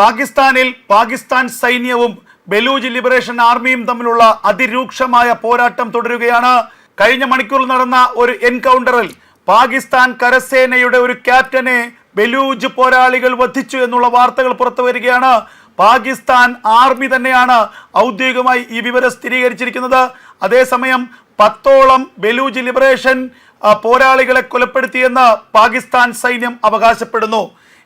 പാകിസ്ഥാനിൽ പാകിസ്ഥാൻ സൈന്യവും ബലൂജ് ലിബറേഷൻ ആർമിയും തമ്മിലുള്ള അതിരൂക്ഷമായ പോരാട്ടം തുടരുകയാണ്. കഴിഞ്ഞ മണിക്കൂറിൽ നടന്ന ഒരു എൻകൗണ്ടറിൽ പാകിസ്ഥാൻ കരസേനയുടെ ഒരു ക്യാപ്റ്റനെ ബലൂജ് പോരാളികൾ വധിച്ചു എന്നുള്ള വാർത്തകൾ പുറത്തു വരികയാണ്. പാകിസ്ഥാൻ ആർമി തന്നെയാണ് ഔദ്യോഗികമായി ഈ വിവരം സ്ഥിരീകരിച്ചിരിക്കുന്നത്. അതേസമയം പത്തോളം ബലൂജ് ലിബറേഷൻ പോരാളികളെ കൊലപ്പെടുത്തിയെന്ന് പാകിസ്ഥാൻ സൈന്യം അവകാശപ്പെടുന്നു.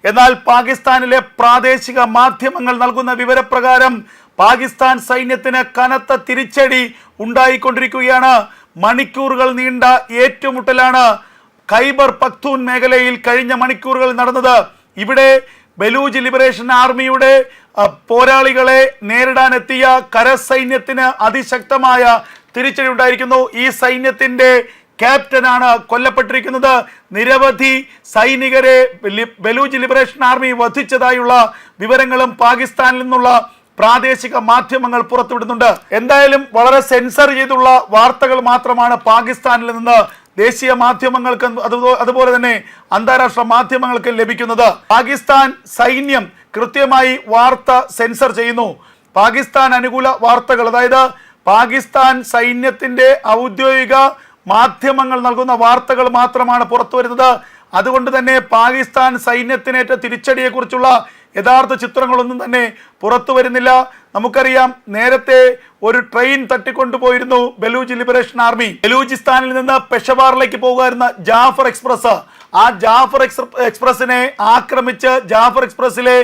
എന്നാൽ പാകിസ്ഥാനിലെ പ്രാദേശിക മാധ്യമങ്ങൾ നൽകുന്ന വിവരപ്രകാരം പാകിസ്ഥാൻ സൈന്യത്തിന് കനത്ത തിരിച്ചടി ഉണ്ടായിക്കൊണ്ടിരിക്കുകയാണ്. മണിക്കൂറുകൾ നീണ്ട ഏറ്റുമുട്ടലാണ് ഖൈബർ പഖ്തൂൻ മേഖലയിൽ കഴിഞ്ഞ മണിക്കൂറുകൾ നടന്നത്. ഇവിടെ ബലൂജ് ലിബറേഷൻ ആർമിയുടെ പോരാളികളെ നേരിടാനെത്തിയ കരസൈന്യത്തിന് അതിശക്തമായ തിരിച്ചടി ഉണ്ടായിരിക്കുന്നു. ഈ സൈന്യത്തിന്റെ ക്യാപ്റ്റനാണ് കൊല്ലപ്പെട്ടിരിക്കുന്നത്. നിരവധി സൈനികരെ ബലൂജ് ലിബറേഷൻ ആർമി വധിച്ചതായുള്ള വിവരങ്ങളും പാകിസ്ഥാനിൽ നിന്നുള്ള പ്രാദേശിക മാധ്യമങ്ങൾ പുറത്തുവിടുന്നുണ്ട്. എന്തായാലും വളരെ സെൻസർ ചെയ്തുള്ള വാർത്തകൾ മാത്രമാണ് പാകിസ്ഥാനിൽ നിന്ന് ദേശീയ മാധ്യമങ്ങൾക്ക് അതുപോലെ തന്നെ അന്താരാഷ്ട്ര മാധ്യമങ്ങൾക്ക് ലഭിക്കുന്നത്. പാകിസ്ഥാൻ സൈന്യം കൃത്യമായി വാർത്ത സെൻസർ ചെയ്യുന്നു. പാകിസ്ഥാൻ അനുകൂല വാർത്തകൾ അതായത് പാകിസ്ഥാൻ സൈന്യത്തിന്റെ ഔദ്യോഗിക മാധ്യമങ്ങൾ നൽകുന്ന വാർത്തകൾ മാത്രമാണ് പുറത്തു വരുന്നത്. അതുകൊണ്ട് തന്നെ പാകിസ്ഥാൻ സൈന്യത്തിനേറ്റ തിരിച്ചടിയെക്കുറിച്ചുള്ള യഥാർത്ഥ ചിത്രങ്ങളൊന്നും തന്നെ പുറത്തു വരുന്നില്ല. നമുക്കറിയാം നേരത്തെ ഒരു ട്രെയിൻ തട്ടിക്കൊണ്ടുപോയിരുന്നു ബലൂജ് ലിബറേഷൻ ആർമി. ബലൂചിസ്ഥാനിൽ നിന്ന് പെഷവാറിലേക്ക് പോകുമായിരുന്ന ജാഫർ എക്സ്പ്രസ്. ആ ജാഫർ എക്സ് എക്സ്പ്രസിനെ ആക്രമിച്ച് ജാഫർ എക്സ്പ്രസിലെ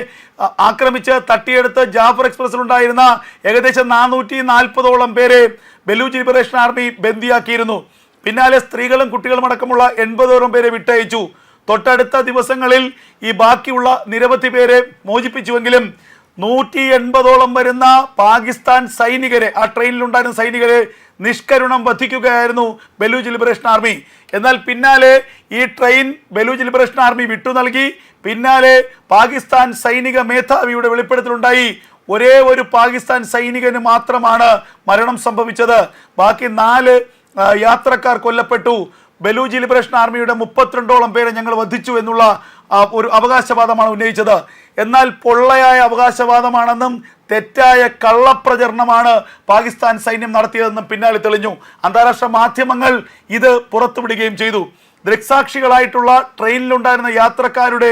ആക്രമിച്ച് തട്ടിയെടുത്ത് ജാഫർ എക്സ്പ്രസിലുണ്ടായിരുന്ന ഏകദേശം നാനൂറ്റി നാൽപ്പതോളം പേരെ ബലൂജ് ലിബറേഷൻ ആർമി ബന്ദിയാക്കിയിരുന്നു. പിന്നാലെ സ്ത്രീകളും കുട്ടികളും അടക്കമുള്ള എൺപതോളം പേരെ വിട്ടയച്ചു. തൊട്ടടുത്ത ദിവസങ്ങളിൽ ഈ ബാക്കിയുള്ള നിരവധി പേരെ മോചിപ്പിച്ചുവെങ്കിലും നൂറ്റി എൺപതോളം വരുന്ന പാകിസ്ഥാൻ സൈനികരെ ആ ട്രെയിനിലുണ്ടായിരുന്ന സൈനികരെ നിഷ്കരുണം വധിക്കുകയായിരുന്നു ബലൂജ് ലിബറേഷൻ ആർമി. എന്നാൽ പിന്നാലെ ഈ ട്രെയിൻ ബലൂജ് ലിബറേഷൻ ആർമി വിട്ടു നൽകി. പിന്നാലെ പാകിസ്ഥാൻ സൈനിക മേധാവിയുടെ വെളിപ്പെടുത്തലുണ്ടായി. ഒരേ ഒരു പാകിസ്ഥാൻ സൈനികന് മാത്രമാണ് മരണം സംഭവിച്ചത്. ബാക്കി നാല് യാത്രക്കാർ കൊല്ലപ്പെട്ടു. ബലൂജി ലിബറേഷൻ ആർമിയുടെ മുപ്പത്തിരണ്ടോളം പേരെ ഞങ്ങൾ വധിച്ചു എന്നുള്ള ഒരു അവകാശവാദമാണ് ഉന്നയിച്ചത്. എന്നാൽ പൊള്ളയായ അവകാശവാദമാണെന്നും തെറ്റായ കള്ളപ്രചരണമാണ് പാകിസ്ഥാൻ സൈന്യം നടത്തിയതെന്നും പിന്നാലെ തെളിഞ്ഞു. അന്താരാഷ്ട്ര മാധ്യമങ്ങൾ ഇത് പുറത്തുവിടുകയും ചെയ്തു. ദൃക്സാക്ഷികളായിട്ടുള്ള ട്രെയിനിലുണ്ടായിരുന്ന യാത്രക്കാരുടെ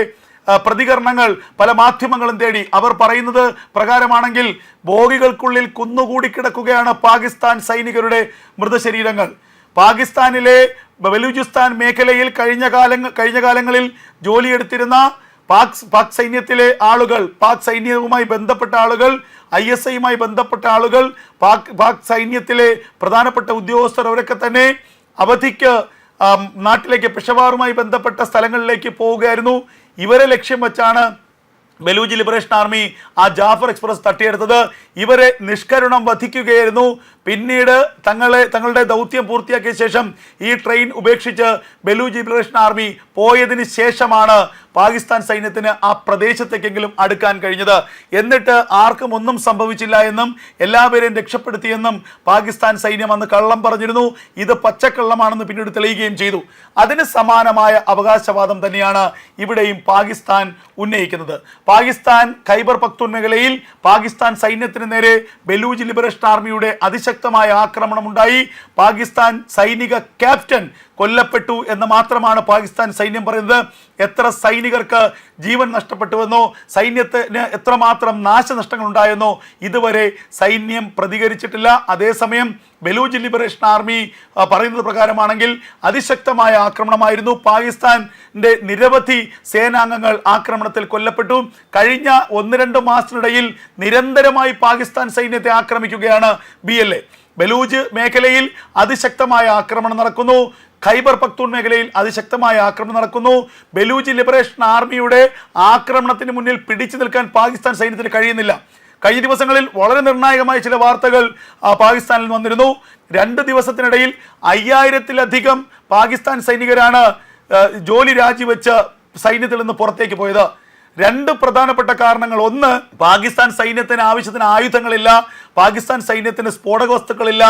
പ്രതികരണങ്ങൾ പല മാധ്യമങ്ങളും തേടി. അവർ പറയുന്നത് പ്രകാരമാണെങ്കിൽ ബോഗികൾക്കുള്ളിൽ കുന്നുകൂടി കിടക്കുകയാണ് പാകിസ്ഥാൻ സൈനികരുടെ മൃതശരീരങ്ങൾ. പാകിസ്ഥാനിലെ ബലൂചിസ്ഥാൻ മേഖലയിൽ കഴിഞ്ഞ കാലങ്ങൾ കഴിഞ്ഞ കാലങ്ങളിൽ ജോലിയെടുത്തിരുന്ന പാക് പാക് സൈന്യത്തിലെ ആളുകൾ പാക് സൈന്യവുമായി ബന്ധപ്പെട്ട ആളുകൾ ഐ എസ് ഐയുമായി ബന്ധപ്പെട്ട ആളുകൾ പാക് പാക് സൈന്യത്തിലെ പ്രധാനപ്പെട്ട ഉദ്യോഗസ്ഥർ അവരൊക്കെ തന്നെ അവധിക്ക് നാട്ടിലേക്ക് പെഷവാറുമായി ബന്ധപ്പെട്ട സ്ഥലങ്ങളിലേക്ക് പോവുകയായിരുന്നു. ഇവരെ ലക്ഷ്യം വെച്ചാണ് ബലൂജ് ലിബറേഷൻ ആർമി ആ ജാഫർ എക്സ്പ്രസ് തട്ടിയെടുത്തത്. ഇവരെ നിഷ്കരുണം വധിക്കുകയായിരുന്നു. പിന്നീട് തങ്ങളെ തങ്ങളുടെ ദൗത്യം പൂർത്തിയാക്കിയ ശേഷം ഈ ട്രെയിൻ ഉപേക്ഷിച്ച് ബലൂജ് ലിബറേഷൻ ആർമി പോയതിന് ശേഷമാണ് പാകിസ്ഥാൻ സൈന്യത്തിന് ആ പ്രദേശത്തേക്കെങ്കിലും അടുക്കാൻ കഴിഞ്ഞത്. എന്നിട്ട് ആർക്കും ഒന്നും സംഭവിച്ചില്ല എന്നും എല്ലാവരെയും രക്ഷപ്പെടുത്തിയെന്നും പാകിസ്ഥാൻ സൈന്യം അന്ന് കള്ളം പറഞ്ഞിരുന്നു. ഇത് പച്ചക്കള്ളമാണെന്ന് പിന്നീട് തെളിയുകയും ചെയ്തു. അതിന് സമാനമായ അവകാശവാദം തന്നെയാണ് ഇവിടെയും പാകിസ്ഥാൻ ഉന്നയിക്കുന്നത്. പാകിസ്ഥാൻ ഖൈബർ പക്തൂൺ മേഖലയിൽ പാകിസ്ഥാൻ സൈന്യത്തിന് നേരെ ബലൂജ് ലിബറേഷൻ ആർമിയുടെ അതിശക്തമായ ആക്രമണം ഉണ്ടായി പാകിസ്ഥാൻ സൈനിക ക്യാപ്റ്റൻ കൊല്ലപ്പെട്ടു എന്ന് മാത്രമാണ് പാകിസ്ഥാൻ സൈന്യം പറയുന്നത്. എത്ര സൈനികർക്ക് ജീവൻ നഷ്ടപ്പെട്ടുവെന്നോ സൈന്യത്തിന് എത്രമാത്രം നാശനഷ്ടങ്ങൾ ഉണ്ടായെന്നോ ഇതുവരെ സൈന്യം പ്രതികരിച്ചിട്ടില്ല. അതേസമയം ബലൂജ് ലിബറേഷൻ ആർമി പറയുന്നത് പ്രകാരമാണെങ്കിൽ അതിശക്തമായ ആക്രമണമായിരുന്നു. പാകിസ്ഥാന്റെ നിരവധി സേനാംഗങ്ങൾ ആക്രമണത്തിൽ കൊല്ലപ്പെട്ടു. കഴിഞ്ഞ ഒന്ന് രണ്ട് മാസത്തിനിടയിൽ നിരന്തരമായി പാകിസ്ഥാൻ സൈന്യത്തെ ആക്രമിക്കുകയാണ് ബി ബലൂജ് മേഖലയിൽ അതിശക്തമായ ആക്രമണം നടക്കുന്നു. ഖൈബർ പക്തൂൺ മേഖലയിൽ അതിശക്തമായ ആക്രമണം നടക്കുന്നു. ബലൂജ് ലിബറേഷൻ ആർമിയുടെ ആക്രമണത്തിന് മുന്നിൽ പിടിച്ചു നിൽക്കാൻ പാകിസ്ഥാൻ സൈന്യത്തിന് കഴിയുന്നില്ല. കഴിഞ്ഞ ദിവസങ്ങളിൽ വളരെ നിർണായകമായ ചില വാർത്തകൾ പാകിസ്ഥാനിൽ വന്നിരുന്നു. രണ്ട് ദിവസത്തിനിടയിൽ അയ്യായിരത്തിലധികം പാകിസ്ഥാൻ സൈനികരാണ് ജോലി രാജിവെച്ച് സൈന്യത്തിൽ നിന്ന് പുറത്തേക്ക് പോയത്. രണ്ട് പ്രധാനപ്പെട്ട കാരണങ്ങൾ. ഒന്ന് പാകിസ്ഥാൻ സൈന്യത്തിന് ആവശ്യത്തിന് ആയുധങ്ങളില്ല. പാകിസ്ഥാൻ സൈന്യത്തിന് സ്ഫോടക വസ്തുക്കളില്ല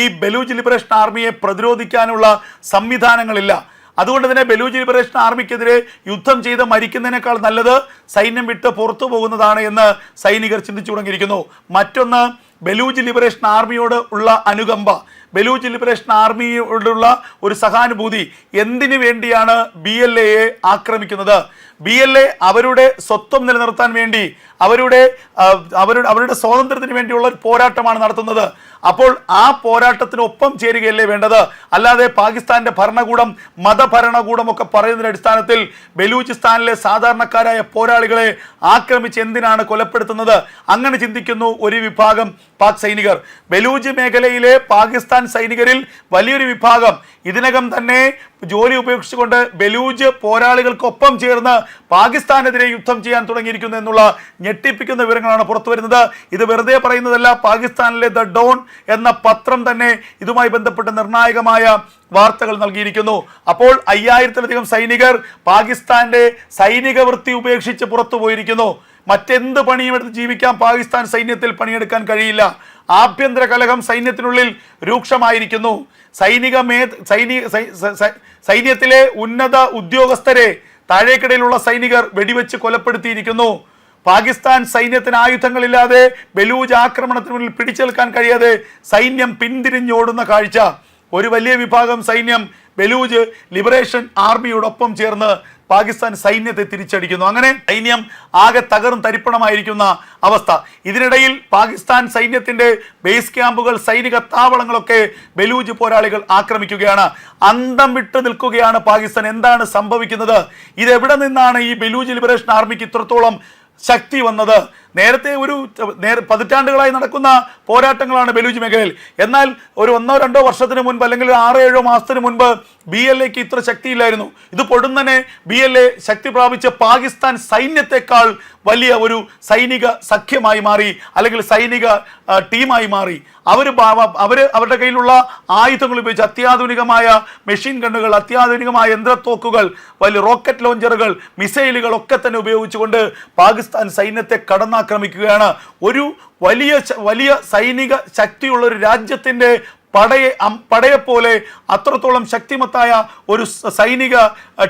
ഈ ബലൂജ് ലിബറേഷൻ ആർമിയെ പ്രതിരോധിക്കാനുള്ള സംവിധാനങ്ങളില്ല. അതുകൊണ്ട് തന്നെ ബലൂജ് ലിബറേഷൻ ആർമിക്കെതിരെ യുദ്ധം ചെയ്ത് മരിക്കുന്നതിനേക്കാൾ നല്ലത് സൈന്യം വിട്ട് പുറത്തു പോകുന്നതാണ് എന്ന് സൈനികർ ചിന്തിച്ചു തുടങ്ങിയിരിക്കുന്നു മറ്റൊന്ന് ബലൂജ് ലിബറേഷൻ ആർമിയോട് ഉള്ള അനുകമ്പ. ബലൂജ് ലിബറേഷൻ ആർമിയോടുള്ള ഒരു സഹാനുഭൂതി എന്തിനു വേണ്ടിയാണ് ബി എൽ എയെ ആക്രമിക്കുന്നത്? ബി എൽ എ അവരുടെ സ്വത്വം നിലനിർത്താൻ വേണ്ടി അവരുടെ അവരുടെ അവരുടെ സ്വാതന്ത്ര്യത്തിന് വേണ്ടിയുള്ള ഒരു പോരാട്ടമാണ് നടത്തുന്നത്. അപ്പോൾ ആ പോരാട്ടത്തിനൊപ്പം ചേരുകയല്ലേ വേണ്ടത്? അല്ലാതെ പാകിസ്ഥാന്റെ ഭരണകൂടം മതഭരണകൂടം ഒക്കെ പറയുന്നതിന്റെ അടിസ്ഥാനത്തിൽ ബലൂചിസ്ഥാനിലെ സാധാരണക്കാരായ പോരാളികളെ ആക്രമിച്ച് എന്തിനാണ് കൊലപ്പെടുത്തുന്നത്? അങ്ങനെ ചിന്തിക്കുന്നു ഒരു വിഭാഗം പാക് സൈനികർ. ബലൂജ് മേഖലയിലെ പാകിസ്ഥാൻ സൈനികരിൽ വലിയൊരു വിഭാഗം. ഇതിനകം തന്നെ ജോലി ഉപേക്ഷിച്ചുകൊണ്ട് ബലൂജ് പോരാളികൾക്കൊപ്പം ചേർന്ന് പാകിസ്ഥാനെതിരെ യുദ്ധം ചെയ്യാൻ തുടങ്ങിയിരിക്കുന്നു എന്നുള്ള ഞെട്ടിപ്പിക്കുന്ന വിവരങ്ങളാണ് പുറത്തു വരുന്നത്. ഇത് വെറുതെ പറയുന്നതല്ല പാകിസ്ഥാനിലെ ദ ഡോൺ എന്ന പത്രം തന്നെ ഇതുമായി ബന്ധപ്പെട്ട് നിർണായകമായ വാർത്തകൾ നൽകിയിരിക്കുന്നു. അപ്പോൾ അയ്യായിരത്തിലധികം സൈനികർ പാകിസ്ഥാന്റെ സൈനിക വൃത്തി ഉപേക്ഷിച്ച് പുറത്തു പോയിരിക്കുന്നു. മറ്റെന്ത് പണിയും എടുത്ത് ജീവിക്കാൻ പാകിസ്ഥാൻ സൈന്യത്തിൽ പണിയെടുക്കാൻ കഴിയില്ല. ആഭ്യന്തര കലഹം സൈന്യത്തിനുള്ളിൽ രൂക്ഷമായിരിക്കുന്നു. സൈനിക മേ സൈനിക സൈന്യത്തിലെ ഉന്നത ഉദ്യോഗസ്ഥരെ താഴേക്കിടയിലുള്ള സൈനികർ വെടിവെച്ച് കൊലപ്പെടുത്തിയിരിക്കുന്നു. പാകിസ്ഥാൻ സൈന്യത്തിന് ആയുധങ്ങളില്ലാതെ ബലൂജ് ആക്രമണത്തിന് മുന്നിൽ പിടിച്ചേൽക്കാൻ കഴിയാതെ സൈന്യം പിന്തിരിഞ്ഞോടുന്ന കാഴ്ച. ഒരു വലിയ വിഭാഗം സൈന്യം ബലൂജ് ലിബറേഷൻ ആർമിയോടൊപ്പം ചേർന്ന് പാകിസ്ഥാൻ സൈന്യത്തെ തിരിച്ചടിക്കുന്നു. അങ്ങനെ സൈന്യം ആകെ തകർന്ന് തരിപ്പണമായിരിക്കുന്ന അവസ്ഥ. ഇതിനിടയിൽ പാകിസ്ഥാൻ സൈന്യത്തിന്റെ ബേസ് ക്യാമ്പുകൾ സൈനിക താവളങ്ങളൊക്കെ ബലൂജ് പോരാളികൾ ആക്രമിക്കുകയാണ്. അന്തം വിട്ടു നിൽക്കുകയാണ് പാകിസ്ഥാൻ. എന്താണ് സംഭവിക്കുന്നത്? ഇതെവിടെ നിന്നാണ് ഈ ബലൂജ് ലിബറേഷൻ ആർമിക്ക് ഇത്രത്തോളം ശക്തി വന്നത്? നേരത്തെ ഒരു പതിറ്റാണ്ടുകളായി നടക്കുന്ന പോരാട്ടങ്ങളാണ് ബലൂജ് മേഖലയിൽ. എന്നാൽ ഒരു ഒന്നോ രണ്ടോ വർഷത്തിന് മുൻപ് അല്ലെങ്കിൽ ആറോ ഏഴോ മാസത്തിന് മുൻപ് ബി എൽ എക്ക് ഇത്ര ശക്തിയില്ലായിരുന്നു. ഇത് പൊടുന്നനെ ബി എൽ എ ശക്തി പ്രാപിച്ച പാകിസ്ഥാൻ സൈന്യത്തെക്കാൾ വലിയ ഒരു സൈനിക സഖ്യമായി മാറി അല്ലെങ്കിൽ സൈനിക ടീമായി മാറി. അവർ അവർ അവരുടെ കയ്യിലുള്ള ആയുധങ്ങൾ ഉപയോഗിച്ച് അത്യാധുനികമായ മെഷീൻ ഗണ്ണുകൾ അത്യാധുനികമായ യന്ത്രത്തോക്കുകൾ വലിയ റോക്കറ്റ് ലോഞ്ചറുകൾ മിസൈലുകൾ ഒക്കെ തന്നെ ഉപയോഗിച്ചുകൊണ്ട് പാകിസ്ഥാൻ സൈന്യത്തെ കടന്നാക്രമിക്കുകയാണ് ഒരു വലിയ വലിയ സൈനിക ശക്തിയുള്ള ഒരു രാജ്യത്തിന്റെ പടയെ പടയെപ്പോലെ അത്രത്തോളം ശക്തിമത്തായ ഒരു സൈനിക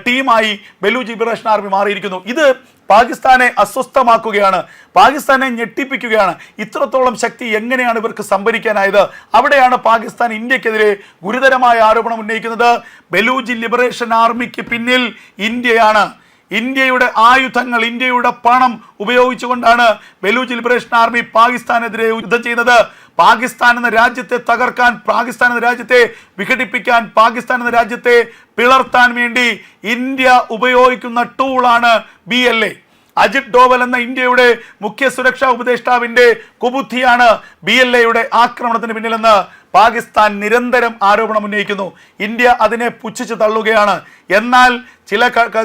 ടീമായി ബലൂജ് ലിബറേഷൻ ആർമി മാറിയിരിക്കുന്നു. ഇത് പാകിസ്ഥാനെ അസ്വസ്ഥമാക്കുകയാണ്. പാകിസ്ഥാനെ ഞെട്ടിപ്പിക്കുകയാണ്. ഇത്രത്തോളം ശക്തി എങ്ങനെയാണ് ഇവർക്ക് സംഭരിക്കാനായത്? അവിടെയാണ് പാകിസ്ഥാൻ ഇന്ത്യക്കെതിരെ ഗുരുതരമായ ആരോപണം ഉന്നയിക്കുന്നത്. ബലൂജ് ലിബറേഷൻ ആർമിക്ക് പിന്നിൽ ഇന്ത്യയാണ്. ഇന്ത്യയുടെ ആയുധങ്ങൾ ഇന്ത്യയുടെ പണം ഉപയോഗിച്ചുകൊണ്ടാണ് ബലൂച്ച് ലിബറേഷൻ ആർമി പാകിസ്ഥാനെതിരെ യുദ്ധം ചെയ്യുന്നത് പാകിസ്ഥാൻ എന്ന രാജ്യത്തെ തകർക്കാൻ പാകിസ്ഥാൻ എന്ന രാജ്യത്തെ വിഘടിപ്പിക്കാൻ പാകിസ്ഥാൻ എന്ന രാജ്യത്തെ പിളർത്താൻ വേണ്ടി ഇന്ത്യ ഉപയോഗിക്കുന്ന ടൂളാണ് B L A. Ajit Doval എന്ന ഇന്ത്യയുടെ മുഖ്യ സുരക്ഷാ ഉപദേഷ്ടാവിന്റെ കുബുദ്ധിയാണ് ബി എൽ എയുടെ ആക്രമണത്തിന് പിന്നിലെന്ന് പാകിസ്ഥാൻ നിരന്തരം ആരോപണം ഉന്നയിക്കുന്നു. ഇന്ത്യ അതിനെ പുച്ഛിച്ച് തള്ളുകയാണ്. എന്നാൽ ചില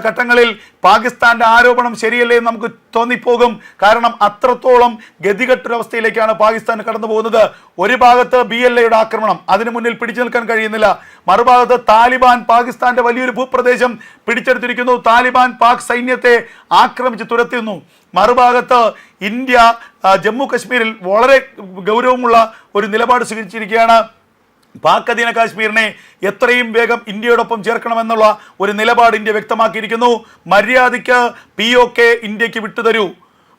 ഘട്ടങ്ങളിൽ പാകിസ്ഥാന്റെ ആരോപണം ശരിയല്ലേ നമുക്ക് തോന്നിപ്പോകും. കാരണം അത്രത്തോളം ഗതികെട്ടൊരവസ്ഥയിലേക്കാണ് പാകിസ്ഥാൻ കടന്നു പോകുന്നത്. ഒരു ഭാഗത്ത് ബി എൽ എയുടെ ആക്രമണം അതിനു മുന്നിൽ പിടിച്ചു നിൽക്കാൻ കഴിയുന്നില്ല. മറുഭാഗത്ത് താലിബാൻ പാകിസ്ഥാന്റെ വലിയൊരു ഭൂപ്രദേശം പിടിച്ചെടുത്തിരിക്കുന്നു. താലിബാൻ പാക് സൈന്യത്തെ ആക്രമിച്ച് തുരത്തുന്നു മറുഭാഗത്ത് ഇന്ത്യ ജമ്മു കശ്മീരിൽ വളരെ ഗൗരവമുള്ള ഒരു നിലപാട് സ്വീകരിച്ചിരിക്കുകയാണ്. പാക് അധീന കാശ്മീരിനെ എത്രയും വേഗം ഇന്ത്യയോടൊപ്പം ചേർക്കണമെന്നുള്ള ഒരു നിലപാട് ഇന്ത്യ വ്യക്തമാക്കിയിരിക്കുന്നു. മര്യാദയ്ക്ക് പി ഒ കെ ഇന്ത്യയ്ക്ക് വിട്ടുതരൂ.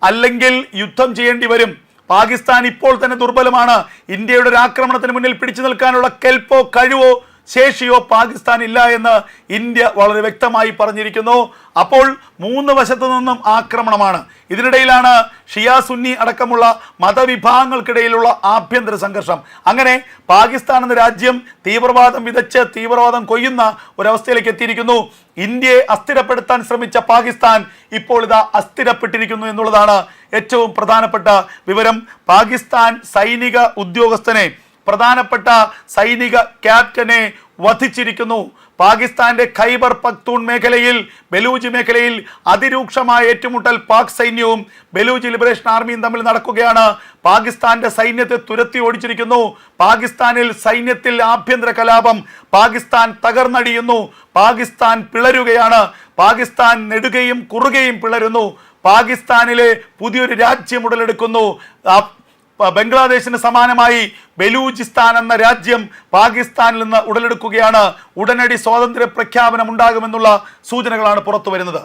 അല്ലെങ്കിൽ യുദ്ധം ചെയ്യേണ്ടി വരും. പാകിസ്ഥാൻ ഇപ്പോൾ തന്നെ ദുർബലമാണ്. ഇന്ത്യയുടെ ഒരു ആക്രമണത്തിന് മുന്നിൽ പിടിച്ചു നിൽക്കാനുള്ള കെൽപ്പോ കഴിവോ ശേഷിയോ പാകിസ്ഥാൻ ഇല്ല എന്ന് ഇന്ത്യ വളരെ വ്യക്തമായി പറഞ്ഞിരിക്കുന്നു. അപ്പോൾ മൂന്ന് വശത്തു നിന്നും ആക്രമണമാണ്. ഇതിനിടയിലാണ് ഷിയ സുന്നി അടക്കമുള്ള മതവിഭാഗങ്ങൾക്കിടയിലുള്ള ആഭ്യന്തര സംഘർഷം. അങ്ങനെ പാകിസ്ഥാൻ എന്ന രാജ്യം തീവ്രവാദം വിതച്ച് തീവ്രവാദം കൊയ്യുന്ന ഒരവസ്ഥയിലേക്ക് എത്തിയിരിക്കുന്നു. ഇന്ത്യയെ അസ്ഥിരപ്പെടുത്താൻ ശ്രമിച്ച പാകിസ്ഥാൻ ഇപ്പോൾ ഇതാ അസ്ഥിരപ്പെട്ടിരിക്കുന്നു എന്നുള്ളതാണ് ഏറ്റവും പ്രധാനപ്പെട്ട വിവരം. പാകിസ്ഥാൻ സൈനിക ഉദ്യോഗസ്ഥനെ പ്രധാനപ്പെട്ട സൈനിക ക്യാപ്റ്റനെ വധിച്ചിരിക്കുന്നു. പാകിസ്ഥാന്റെ ഖൈബർ പക്തൂൺ മേഖലയിൽ ബലൂജ് മേഖലയിൽ അതിരൂക്ഷമായ ഏറ്റുമുട്ടൽ പാക് സൈന്യവും ബലൂജ് ലിബറേഷൻ ആർമിയും തമ്മിൽ നടക്കുകയാണ്. പാകിസ്ഥാന്റെ സൈന്യത്തെ തുരത്തി ഓടിച്ചിരിക്കുന്നു. പാകിസ്ഥാനിൽ സൈന്യത്തിൽ ആഭ്യന്തര കലാപം. പാകിസ്ഥാൻ തകർന്നടിയുന്നു. പാകിസ്ഥാൻ പിളരുകയാണ്. പാകിസ്ഥാൻ നെടുകയും കുറുകയും പിളരുന്നു. പാകിസ്ഥാനിലെ പുതിയൊരു രാജ്യം ഉടലെടുക്കുന്നു. ബംഗ്ലാദേശിന് സമാനമായി ബലൂചിസ്ഥാൻ എന്ന രാജ്യം പാകിസ്ഥാനിൽ നിന്ന് ഉടലെടുക്കുകയാണ്. ഉടനടി സ്വാതന്ത്ര്യ പ്രഖ്യാപനം ഉണ്ടാകുമെന്നുള്ള സൂചനകളാണ് പുറത്തു വരുന്നത്.